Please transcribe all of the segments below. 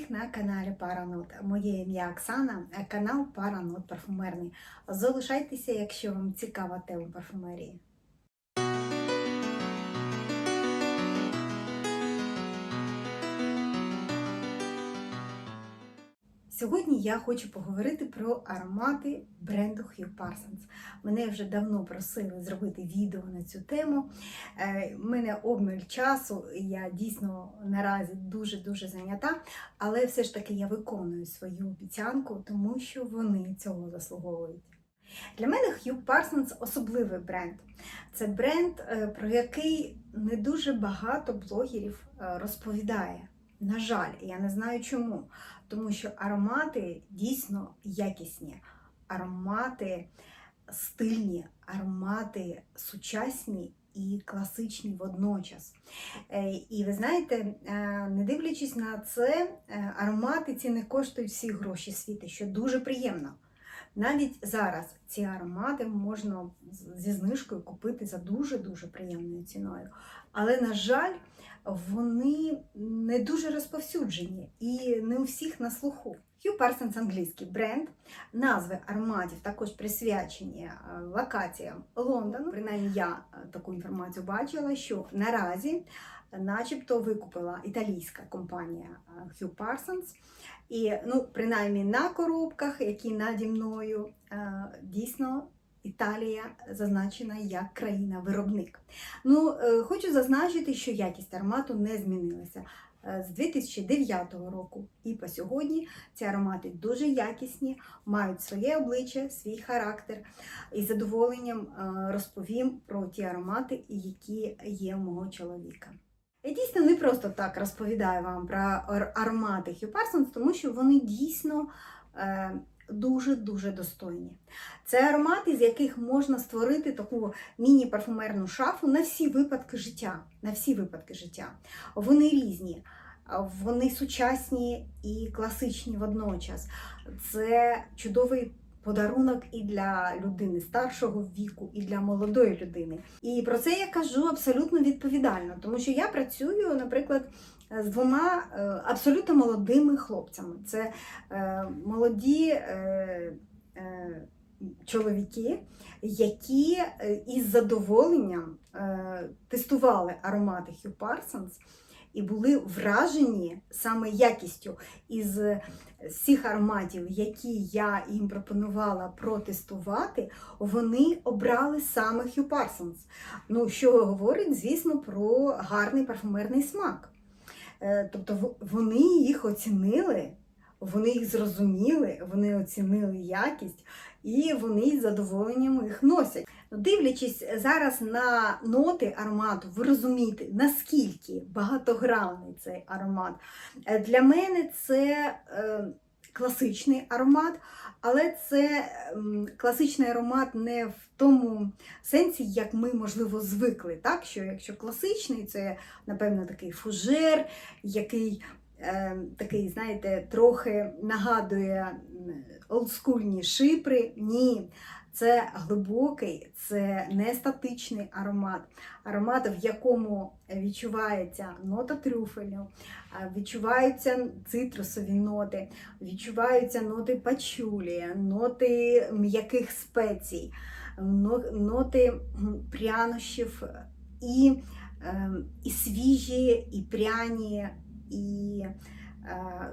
всіх на каналі Паранот. Моє ім'я Оксана, канал Паранот Парфумерний. Залишайтеся, якщо вам цікава тема парфумерії. Сьогодні я хочу поговорити про аромати бренду Hugh Parsons. Мене вже давно просили зробити відео на цю тему. Е, У мене обмаль часу, я дійсно наразі дуже-дуже зайнята, але все ж таки я виконую свою обіцянку, тому що вони цього заслуговують. Для мене Hugh Parsons особливий бренд. Це бренд, е, про який не дуже багато блогерів е, розповідає. На жаль, я не знаю чому. Тому що аромати дійсно якісні, аромати стильні, аромати сучасні і класичні водночас. Е, І ви знаєте, е, не дивлячись на це, е, аромати ці не коштують всі гроші світу, що дуже приємно. Навіть зараз ці аромати можна зі знижкою купити за дуже-дуже приємною ціною. Але, на жаль, вони не дуже розповсюджені і не у всіх на слуху. Hugh Parsons англійський бренд, назви ароматів також присвячені е, локаціям Лондону. Принаймні я е, таку інформацію бачила, що наразі е, начебто викупила італійська компанія Hugh Parsons. І ну, принаймні на коробках, які наді мною, дійсно Італія зазначена як країна-виробник. Ну, е, хочу зазначити, що якість аромату не змінилася. Е, З 2009 року і по сьогодні ці аромати дуже якісні, мають своє обличчя, свій характер. І з задоволенням е, розповім про ті аромати, які є у мого чоловіка. Я дійсно не просто так розповідаю вам про аромати Parsons, тому що вони дійсно дуже-дуже достойні. Це аромати, з яких можна створити таку міні-парфумерну шафу на всі випадки життя. На всі випадки життя. Вони різні, вони сучасні і класичні водночас. Це чудовий подарунок і для людини старшого віку, і для молодої людини. І про це я кажу абсолютно відповідально, тому що я працюю, наприклад, з двома е, абсолютно молодими хлопцями. Це е, молоді. е, е, Чоловіки, які е, із задоволенням е, тестували аромати Hugh Parsons і були вражені саме якістю із всіх ароматів, які я їм пропонувала протестувати, вони обрали саме Hugh Parsons. Ну, що говорить, звісно, про гарний парфумерний смак. Е, Тобто вони їх оцінили, вони їх зрозуміли, вони оцінили якість і вони з задоволенням їх носять. Ну, Дивлячись зараз на ноти аромату, ви розумієте, наскільки багатогранний цей аромат. Е, Для мене це е, класичний аромат, але це ем, класичний аромат не в тому сенсі, як ми, можливо, звикли. Так? Що якщо класичний, це, напевно, такий фужер, який е, такий, знаєте, трохи нагадує олдскульні шипри. Ні. Це глибокий, це не статичний аромат. Аромат, в якому відчувається нота трюфелю, відчуваються цитрусові ноти, відчуваються ноти пачулі, ноти м'яких спецій, ноти прянощів і, ем, і свіжі, і пряні, і е,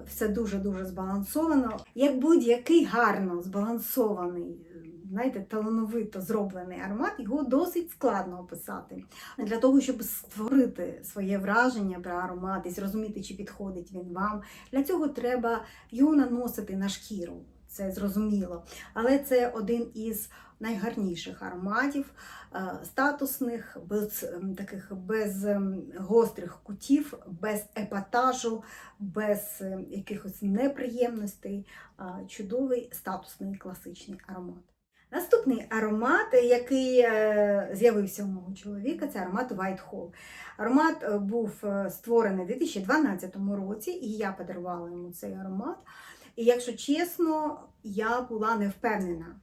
все дуже-дуже збалансовано. Як будь-який гарно збалансований, знаєте, талановито зроблений аромат, його досить складно описати. Для того, щоб створити своє враження про аромат і зрозуміти, чи підходить він вам, для цього треба його наносити на шкіру. Це зрозуміло. Але це один із найгарніших ароматів, е, статусних, без ем, таких без ем, гострих кутів, без епатажу, без ем, якихось неприємностей. Чудовий статусний класичний аромат. Наступний аромат, який е, з'явився у мого чоловіка, це аромат White. Аромат е, був е, створений у 2012 році, і я подарувала йому цей аромат. І якщо чесно, я була не впевнена,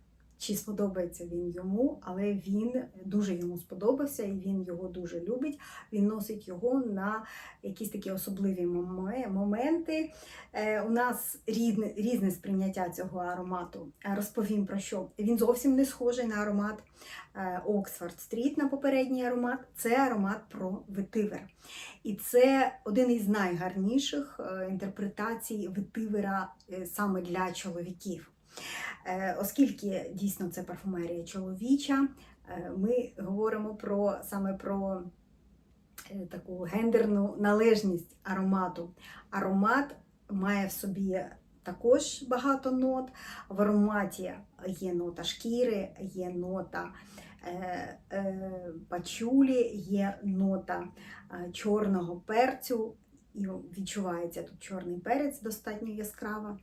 чи сподобається він йому, але він дуже йому сподобався і він його дуже любить. Він носить його на якісь такі особливі моменти. Е, У нас різне, різне сприйняття цього аромату. Е, Розповім про що. Він зовсім не схожий на аромат Оксфорд Стріт на попередній аромат. Це аромат про ветивер. І це один із найгарніших е, інтерпретацій ветивера е, саме для чоловіків. Е, Оскільки дійсно це парфумерія чоловіча, е, ми говоримо про саме про е, таку гендерну належність аромату. Аромат має в собі також багато нот. В ароматі є нота шкіри, є нота пачулі, є нота чорного перцю. І відчувається тут чорний перець достатньо яскрава,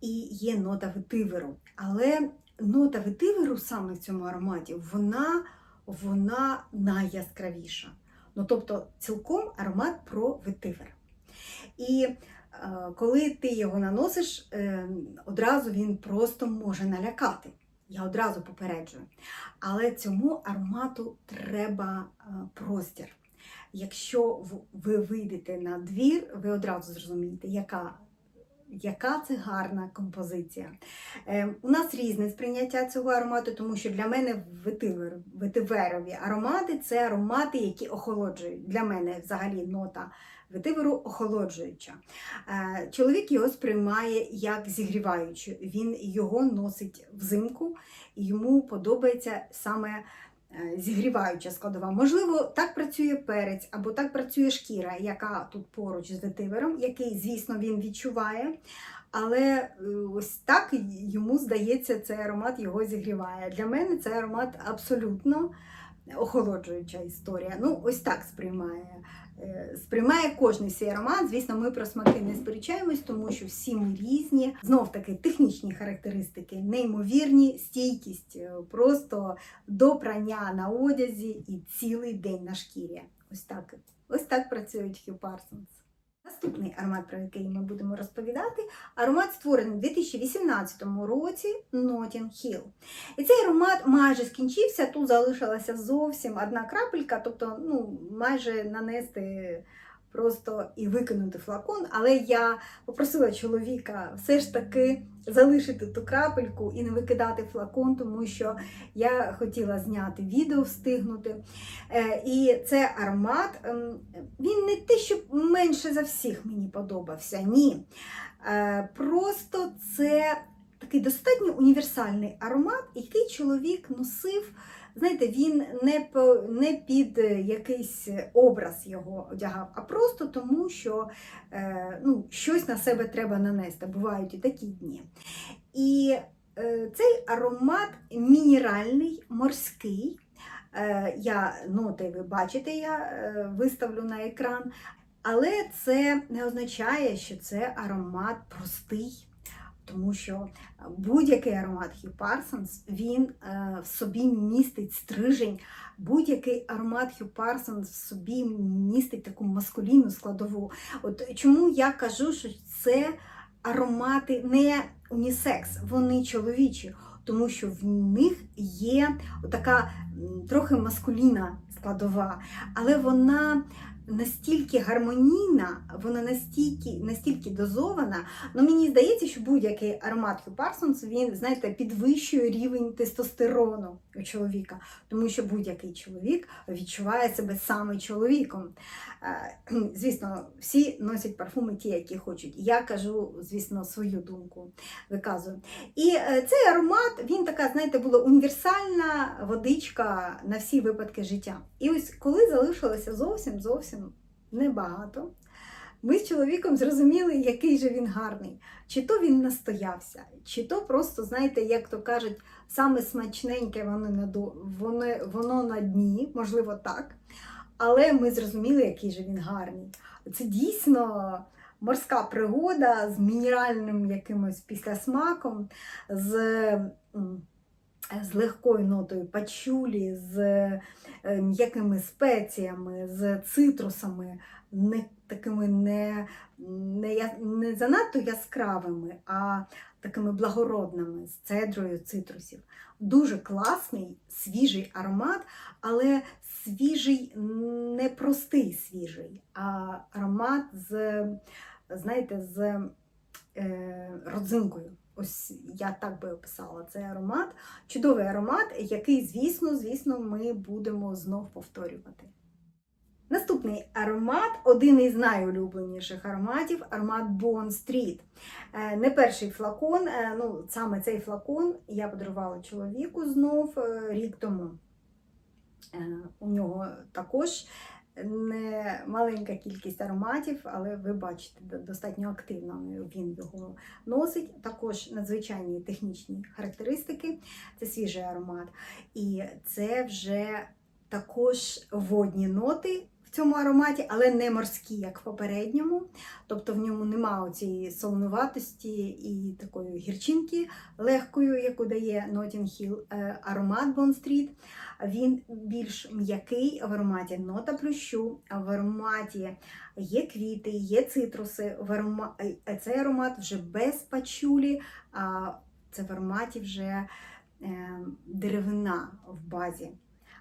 і є нота ветиверу. Але нота ветиверу саме в цьому ароматі, вона, вона найяскравіша. Ну, тобто, цілком аромат про ветивер. І е, коли ти його наносиш, е, одразу він просто може налякати. Я одразу попереджую. Але цьому аромату треба е, простір. Якщо ви вийдете на двір, ви одразу зрозумієте, яка, яка це гарна композиція. Е, у нас різне сприйняття цього аромату, тому що для мене ветивер, ветиверові аромати це аромати, які охолоджують. Для мене взагалі нота ветиверу охолоджуюча. Е, чоловік його сприймає як зігріваючу. Він його носить взимку, і йому подобається саме зігріваюча складова. Можливо, так працює перець або так працює шкіра, яка тут поруч з детивером, який, звісно, він відчуває. Але е, ось так йому здається, цей аромат його зігріває. Для мене цей аромат абсолютно охолоджуюча історія. Ну, ось так сприймає. Е, Сприймає кожний свій аромат. Звісно, ми про смаки не сперечаємось, тому що всі ми різні. Знов таки технічні характеристики, неймовірні, стійкість е, просто до прання на одязі і цілий день на шкірі. Ось так, ось так працюють Hugh Parsons. Наступний аромат, про який ми будемо розповідати, аромат створений у 2018 році Notting Hill. І цей аромат майже скінчився, тут залишилася зовсім одна крапелька, тобто ну, майже нанести просто і викинути флакон. Але я попросила чоловіка все ж таки залишити ту крапельку і не викидати флакон, тому що я хотіла зняти відео, встигнути. Е, І це аромат, ем, він не те, що менше за всіх мені подобався. Ні. Е, Просто це такий достатньо універсальний аромат, який чоловік носив. Знаєте, він не, не під е, якийсь образ його одягав, а просто тому, що е, ну, щось на себе треба нанести. Бувають і такі дні. І е, цей аромат мінеральний, морський. Я ноти, ви бачите, я виставлю на екран. Але це не означає, що це аромат простий, тому що будь-який аромат Hugh Parsons, він е, в собі містить стрижень, будь-який аромат Hugh Parsons в собі містить таку маскулінну складову. От чому я кажу, що це аромати не унісекс, вони чоловічі, тому що в них є така трохи маскулінна складова, але вона настільки гармонійна, вона настільки, настільки дозована. Ну, мені здається, що будь-який аромат Hugh Parsons, він, знаєте, підвищує рівень тестостерону у чоловіка, тому що будь-який чоловік відчуває себе саме чоловіком. Е, Звісно, всі носять парфуми ті, які хочуть. Я кажу, звісно, свою думку виказую. І е, цей аромат, він така, знаєте, була універсальна водичка на всі випадки життя. І ось коли залишилося зовсім зовсім небагато, ми з чоловіком зрозуміли, який же він гарний. Чи то він настоявся, чи то просто, знаєте, як то кажуть, саме смачненьке воно на, воно, воно на дні, можливо, так. Але ми зрозуміли, який же він гарний. Це дійсно морська пригода з мінеральним якимось післясмаком, з, з легкою нотою пачулі, з е, м'якими спеціями, з цитрусами, не такими не, не, не занадто яскравими, а такими благородними, з цедрою цитрусів. Дуже класний, свіжий аромат, але свіжий, не простий свіжий, а аромат з, знаєте, з е, родзинкою. Ось я так би описала цей аромат. Чудовий аромат, який, звісно, звісно, ми будемо знов повторювати. Наступний аромат, один із найулюбленіших ароматів аромат Bond Street. Е, Не перший флакон, е, ну саме цей флакон я подарувала чоловіку знов е, рік тому. У нього також не маленька кількість ароматів, але ви бачите, достатньо активно він його носить. Також надзвичайні технічні характеристики. Це свіжий аромат. І це вже також водні ноти в цьому ароматі, але не морські, як в попередньому. Тобто в ньому немає цієї солонуватості і такої гірчинки легкою, яку дає Notting Hill е, аромат Bond Street. Він більш м'який в ароматі нота плющу, в ароматі є квіти, є цитруси. В арома... е, Цей аромат вже без пачулі, а це в ароматі вже е, деревина в базі.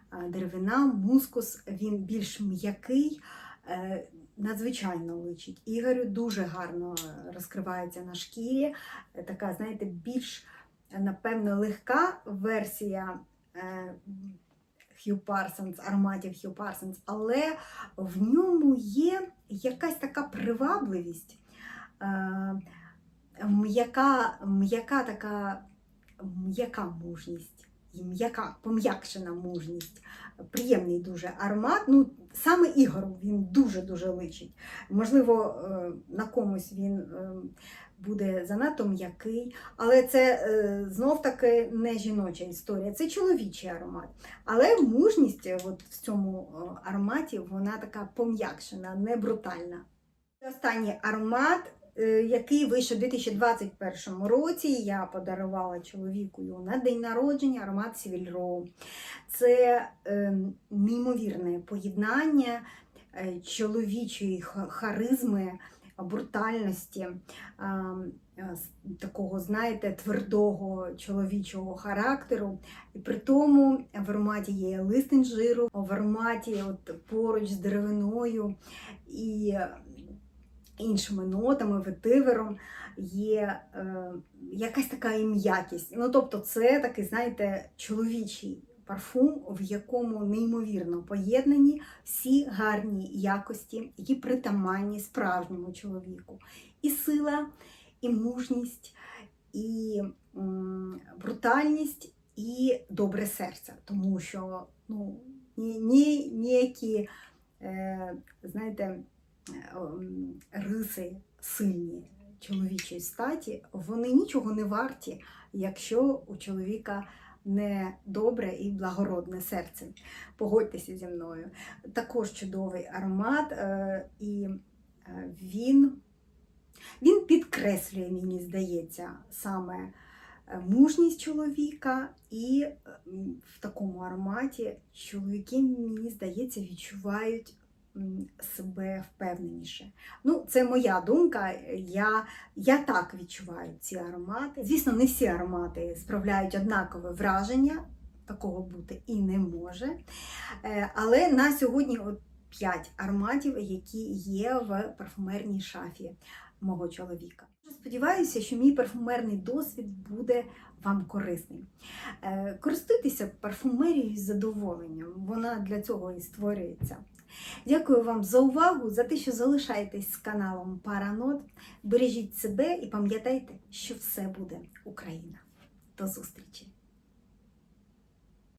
А Деревина, мускус, він більш м'який, е, надзвичайно личить. Ігорю дуже гарно е, розкривається на шкірі. Е, Така, знаєте, більш, е, напевно, легка версія е, Hugh Parsons, ароматів Hugh Parsons, але в ньому є якась така привабливість, е, м'яка, м'яка така м'яка мужність. І м'яка, пом'якшена мужність, приємний дуже аромат. Ну, саме Ігору він дуже-дуже личить. Можливо, е, на комусь він е, буде занадто м'який, але це е, знов таки не жіноча історія, це чоловічий аромат. Але мужність от в цьому ароматі вона така пом'якшена, не брутальна. Останній аромат, який вийшов у 2021 році, я подарувала чоловіку його на день народження аромат Сівіль Роу. Це е, неймовірне поєднання е, чоловічої харизми, брутальності, а, е, такого, знаєте, твердого чоловічого характеру. І при тому в ароматі є лист інжиру, в ароматі от поруч з деревиною і іншими нотами, ветивером є е, якась така і м'якість. Ну, тобто, це такий, знаєте, чоловічий парфум, в якому неймовірно поєднані всі гарні якості, які притаманні справжньому чоловіку. І сила, і мужність, і м, брутальність, і добре серце. Тому що ну, ні, ні, ніякі, е, знаєте, риси сильні чоловічої статі, вони нічого не варті, якщо у чоловіка не добре і благородне серце. Погодьтеся зі мною. Також чудовий аромат, е, і е, він, він підкреслює, мені здається, саме е, мужність чоловіка, і е, в такому ароматі чоловіки, мені здається, відчувають себе впевненіше. Ну, це моя думка. Я, я так відчуваю ці аромати. Звісно, не всі аромати справляють однакове враження, такого бути і не може. Е, Але на сьогодні от 5 ароматів, які є в парфумерній шафі мого чоловіка. Сподіваюся, що мій парфумерний досвід буде вам корисний. Е, Користуйтеся парфумерією з задоволенням, вона для цього і створюється. Дякую вам за увагу, за те, що залишаєтесь з каналом Паранот. Бережіть себе і пам'ятайте, що все буде Україна. До зустрічі!